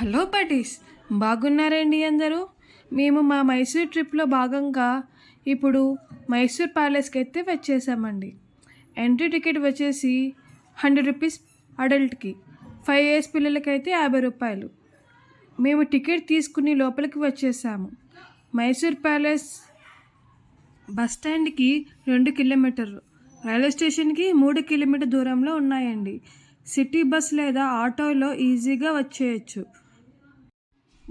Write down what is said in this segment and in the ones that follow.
Hello పటీస్ బాగున్నారండి అందరూ? మేము మా మైసూర్ ట్రిప్లో భాగంగా ఇప్పుడు మైసూర్ ప్యాలెస్కి అయితే వచ్చేసామండి. ఎంట్రీ టికెట్ వచ్చేసి హండ్రెడ్ రూపీస్ అడల్ట్కి ఫైవ్ ఇయర్స్ పిల్లలకైతే యాభై రూపాయలు. మేము టికెట్ తీసుకుని లోపలికి వచ్చేసాము. మైసూర్ ప్యాలెస్ బస్ స్టాండ్కి రెండు కిలోమీటర్లు రైల్వే స్టేషన్కి మూడు కిలోమీటర్ దూరంలో ఉన్నాయండి. సిటీ బస్ లేదా ఆటోలో ఈజీగా వచ్చేయచ్చు.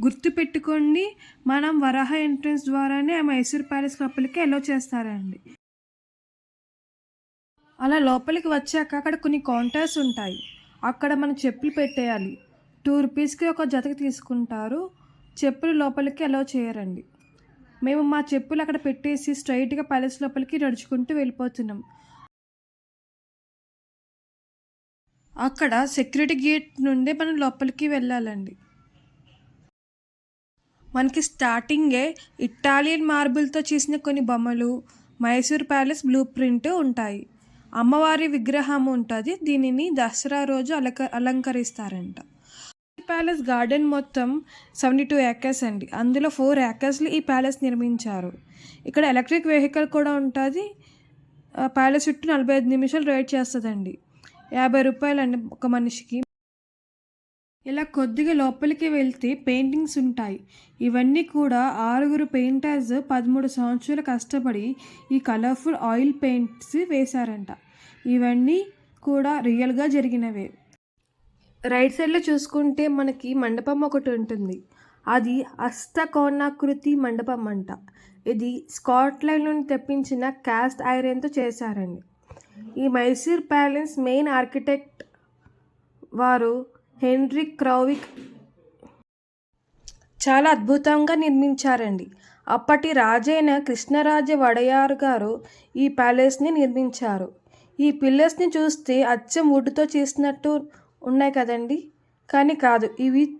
గుర్తుపెట్టుకోండి మనం వరాహ ఎంట్రన్స్ ద్వారానే ఆ మైసూర్ ప్యాలెస్ లోపలికి ఎలో చేస్తారండి. అలా లోపలికి వచ్చాక అక్కడ కొన్ని కౌంటర్స్ ఉంటాయి. అక్కడ మనం చెప్పులు పెట్టేయాలి. టూ రూపీస్కి ఒక జతకి తీసుకుంటారు. చెప్పులు లోపలికి అలో చేయరండి. మేము మా చెప్పులు అక్కడ పెట్టేసి స్ట్రైట్గా ప్యాలెస్ లోపలికి నడుచుకుంటూ వెళ్ళిపోతున్నాం. అక్కడ సెక్యూరిటీ గేట్ నుండే మనం లోపలికి వెళ్ళాలండి. మనకి స్టార్టింగే ఇటాలియన్ మార్బుల్తో చేసిన కొన్ని బొమ్మలు మైసూర్ ప్యాలెస్ బ్లూ ప్రింట్ ఉంటాయి. అమ్మవారి విగ్రహం ఉంటుంది దీనిని దసరా రోజు అలంక అలంకరిస్తారంట. ప్యాలెస్ గార్డెన్ మొత్తం సెవెంటీ టూ ఏకర్స్ అండి. అందులో ఫోర్ ఏకర్స్లు ఈ ప్యాలెస్ నిర్మించారు. ఇక్కడ ఎలక్ట్రిక్ వెహికల్ కూడా ఉంటుంది. ఆ ప్యాలెస్ చుట్టూ నలభై ఐదు నిమిషాలు రైడ్ చేస్తుందండి. యాభై రూపాయలు అండి ఒక మనిషికి. ఇలా కొద్దిగా లోపలికి వెళ్తే పెయింటింగ్స్ ఉంటాయి. ఇవన్నీ కూడా ఆరుగురు పెయింటర్స్ పదమూడు సంవత్సరాలు కష్టపడి ఈ కలర్ఫుల్ ఆయిల్ పెయింట్స్ వేశారంట. ఇవన్నీ కూడా రియల్గా జరిగినవే. రైట్ సైడ్లో చూసుకుంటే మనకి మండపం ఒకటి ఉంటుంది. అది అష్టకోణాకృతి మండపం అంట. ఇది స్కాట్లాండ్ నుండి తెప్పించిన క్యాస్ట్ ఐరన్తో చేశారండి. ఈ మైసూర్ ప్యాలెస్ మెయిన్ ఆర్కిటెక్ట్ వారు హెన్రిక్ క్రౌవిక్. చాలా అద్భుతంగా నిర్మించారండి. అప్పటి రాజైన కృష్ణరాజ వడయార్ గారు ఈ ప్యాలెస్ని నిర్మించారు. ఈ పిల్లర్స్ని చూస్తే అచ్చం వుడ్తో చేసినట్టు ఉన్నాయి కదండి. కానీ కాదు ఇవి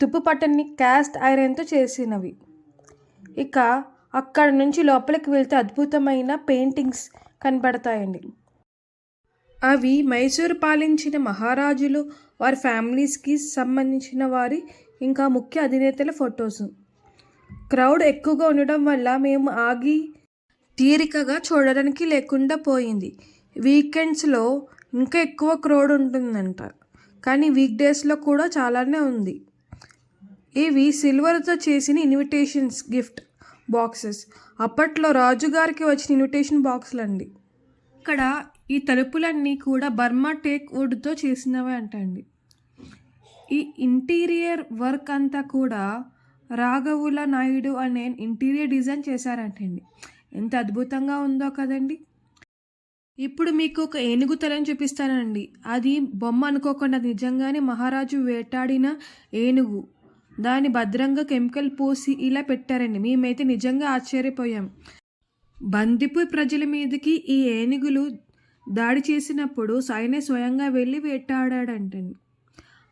తుప్పు పట్టని క్యాస్ట్ ఐరన్తో చేసినవి. ఇక అక్కడ నుంచి లోపలికి వెళ్తే అద్భుతమైన పెయింటింగ్స్ కనబడతాయండి అవి మైసూరు పాలించిన మహారాజులు వారి ఫ్యామిలీస్కి సంబంధించిన వారి ఇంకా ముఖ్య అధినేతల ఫొటోస్. క్రౌడ్ ఎక్కువగా ఉండడం వల్ల మేము ఆగి తీరికగా చూడడానికి లేకుండా పోయింది. వీకెండ్స్లో ఇంకా ఎక్కువ క్రౌడ్ ఉంటుందంట. కానీ వీక్ డేస్లో కూడా చాలానే ఉంది. ఇవి సిల్వర్తో చేసిన ఇన్విటేషన్స్ గిఫ్ట్ బాక్సెస్. అప్పట్లో రాజుగారికి వచ్చిన ఇన్విటేషన్ బాక్సులు అండి ఇక్కడ ఈ తలుపులన్నీ కూడా బర్మా టేక్ వుడ్తో చేసినవే అంటండి. ఈ ఇంటీరియర్ వర్క్ అంతా కూడా రాఘవుల నాయుడు అనే ఇంటీరియర్ డిజైన్ చేశారంటండి. ఎంత అద్భుతంగా ఉందో కదండి. ఇప్పుడు మీకు ఒక ఏనుగు తలని చూపిస్తానండి. అది బొమ్మ అనుకోకుండా నిజంగానే మహారాజు వేటాడిన ఏనుగు. దాన్ని భద్రంగా కెమికల్ పోసి ఇలా పెట్టారండి. మేమైతే నిజంగా ఆశ్చర్యపోయాం. బందిపూర్ ప్రజల మీదకి ఈ ఏనుగులు దాడి చేసినప్పుడు సాయనే స్వయంగా వెళ్ళి వేటాడాడంటండి.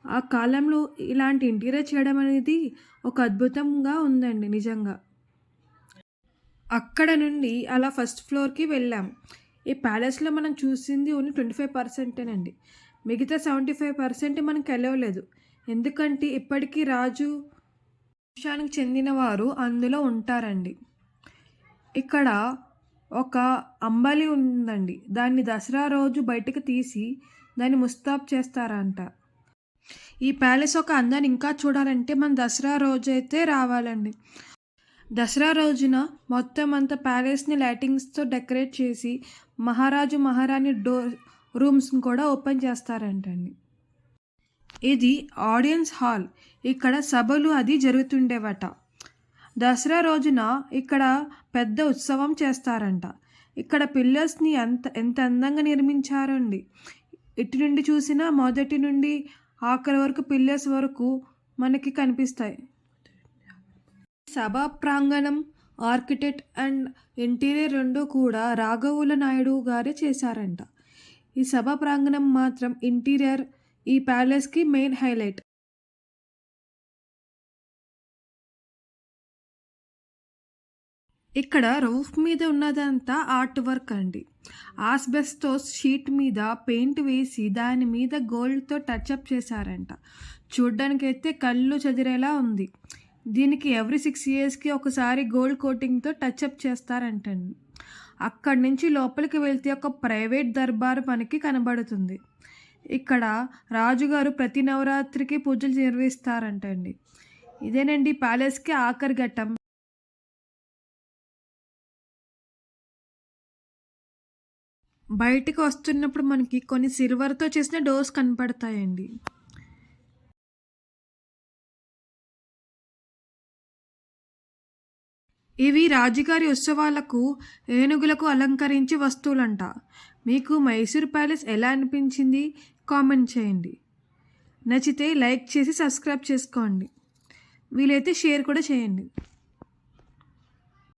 ఆ కాలంలో ఇలాంటి ఇంటీరియర్ చేయడం అనేది ఒక అద్భుతంగా ఉందండి నిజంగా. అక్కడ నుండి అలా ఫస్ట్ ఫ్లోర్కి వెళ్ళాం. ఈ ప్యాలెస్లో మనం చూసింది ఓన్లీ ట్వంటీ ఫైవ్ పర్సెంటేనండి. మిగతా సెవెంటీ ఫైవ్ పర్సెంట్ మనకి వెళ్ళలేదు ఎందుకంటే ఇప్పటికీ రాజు వంశానికి చెందిన వారు అందులో ఉంటారండి. ఇక్కడ ఒక అంబలి ఉందండి. దాన్ని దసరా రోజు బయటకు తీసి దాన్ని ముస్తాబ్ చేస్తారంట. ఈ ప్యాలెస్ ఒక అందాన్ని ఇంకా చూడాలంటే మనం దసరా రోజు అయితే రావాలండి. దసరా రోజున మొత్తం అంత ప్యాలెస్ని లైటింగ్స్తో డెకరేట్ చేసి మహారాజు మహారాణి డోర్ రూమ్స్ని కూడా ఓపెన్ చేస్తారంటండి. ఇది ఆడియన్స్ హాల్. ఇక్కడ సభలు అది జరుగుతుండేవట. దసరా రోజున ఇక్కడ పెద్ద ఉత్సవం చేస్తారంట. ఇక్కడ పిల్లర్స్ని ఎంత ఎంత అందంగా నిర్మించారండి ఇటు నుండి చూసినా మొదటి నుండి ఆఖరి వరకు పిల్లర్స్ వరకు మనకి కనిపిస్తాయి. సభా ప్రాంగణం ఆర్కిటెక్ట్ అండ్ ఇంటీరియర్ రెండు కూడా రాఘవుల నాయుడు గారే చేశారంట. ఈ సభా ప్రాంగణం మాత్రం ఇంటీరియర్ ఈ ప్యాలెస్కి మెయిన్ హైలైట్. ఇక్కడ రూఫ్ మీద ఉన్నదంతా ఆర్ట్ వర్క్ అండి. ఆస్బెస్తో షీట్ మీద పెయింట్ వేసి దాని మీద గోల్డ్తో టచ్అప్ చేశారంట. చూడ్డానికైతే కళ్ళు చెదిరేలా ఉంది. దీనికి ఎవ్రీ సిక్స్ ఇయర్స్కి ఒకసారి గోల్డ్ కోటింగ్తో టచ్అప్ చేస్తారంటండి. అక్కడి నుంచి లోపలికి వెళ్తే ఒక ప్రైవేట్ దర్బార్ మనకి కనబడుతుంది. ఇక్కడ రాజుగారు ప్రతి నవరాత్రికి పూజలు నిర్వహిస్తారంటండి. ఇదేనండి ప్యాలెస్కి ఆఖరి ఘట్టం. బయటికి వస్తున్నప్పుడు మనకి కొన్ని సిల్వర్తో చేసిన డోర్స్ కనపడతాయండి. ఇవి రాజుగారి ఉత్సవాలకు ఏనుగులకు అలంకరించి వస్తువులంట. మీకు మైసూర్ ప్యాలెస్ ఎలా అనిపించింది? కామెంట్ చేయండి. నచ్చితే లైక్ చేసి సబ్స్క్రైబ్ చేసుకోండి. వీలైతే షేర్ కూడా చేయండి.